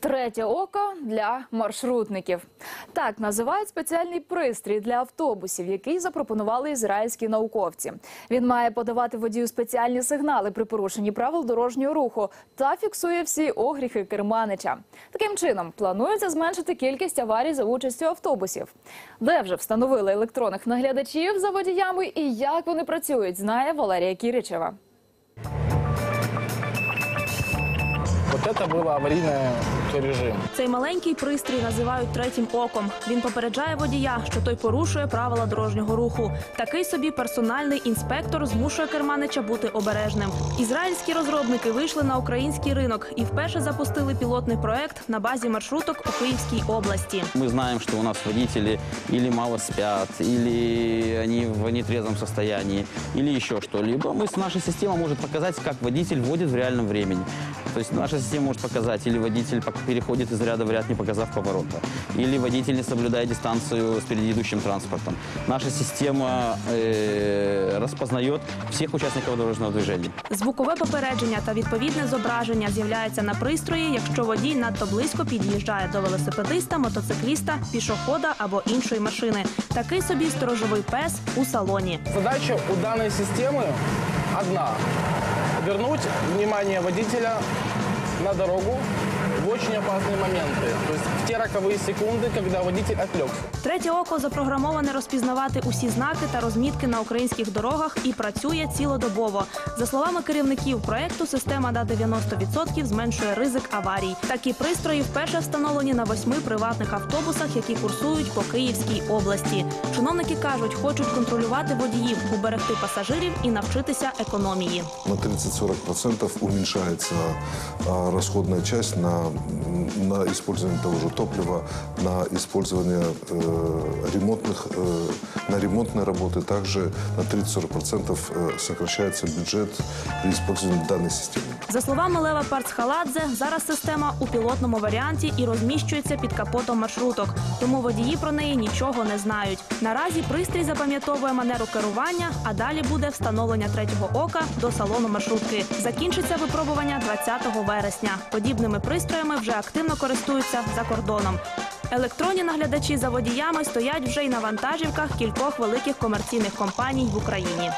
Третє око для маршрутників. Так називають спеціальний пристрій для автобусів, який запропонували ізраїльські науковці. Він має подавати водію спеціальні сигнали при порушенні правил дорожнього руху та фіксує всі огріхи керманича. Таким чином планується зменшити кількість аварій за участю автобусів. Де вже встановили електронних наглядачів за водіями і як вони працюють, знає Валерія Кіричева. Вот это было аварийный режим. Цей маленький пристрій називають третім оком. Він попереджає водія, що той порушує правила дорожнього руху. Такий собі персональний інспектор змушує керманича бути обережним. Ізраїльські розробники вийшли на український ринок і вперше запустили пілотний проект на базі маршруток у Київській області. Мы знаем, что у нас водители или мало спят, или они в нетрезвом состоянии, или еще что-либо. Мы, наша система может показать, как водитель водит в реальном времени. То есть наша система может показать, или водитель переходит из ряда в ряд, не показав поворота, или водитель не соблюдает дистанцию с впереди идущим транспортом. Наша система э, распознает всех участников дорожного движения. Звукове попередження та відповідне зображення з'являється на пристрої, якщо водій надто близько під'їжджає до велосипедиста, мотоцикліста, пішохода або іншої машини. Такий собі сторожовий пес у салоні. Задача у данной системы одна. Вернуть внимание водителя на дорогу в очень опасные моменты. То есть в те роковые секунды, когда водитель отвлекся. Третє око запрограмоване розпізнавати усі знаки та розмітки на українських дорогах і працює цілодобово. За словами керівників проекту, система на 90% зменшує ризик аварій. Такі пристрої вперше встановлені на восьми приватних автобусах, які курсують по Київській області. Чиновники кажуть, хочуть контролювати водіїв, уберегти пасажирів і навчитися економії. На 30-40% уменьшается а, расходная часть на, на использование того же топлива, на использование э, ремонтных, э, на ремонтные работы. Также на 30-40% э, сокращается бюджет при использовании данной системы. За словами Лева Парцхаладзе, зараз система у пілотному варіанті і розміщується під капотом маршруток, тому водії про неї нічого не знають. Наразі пристрій запам'ятовує манеру керування, а далі буде встановлення третього ока до салону маршрутки. Закінчиться випробування 20 вересня. Подібними пристроями вже активно користуються за кордоном. Електронні наглядачі за водіями стоять вже й на вантажівках кількох великих комерційних компаній в Україні.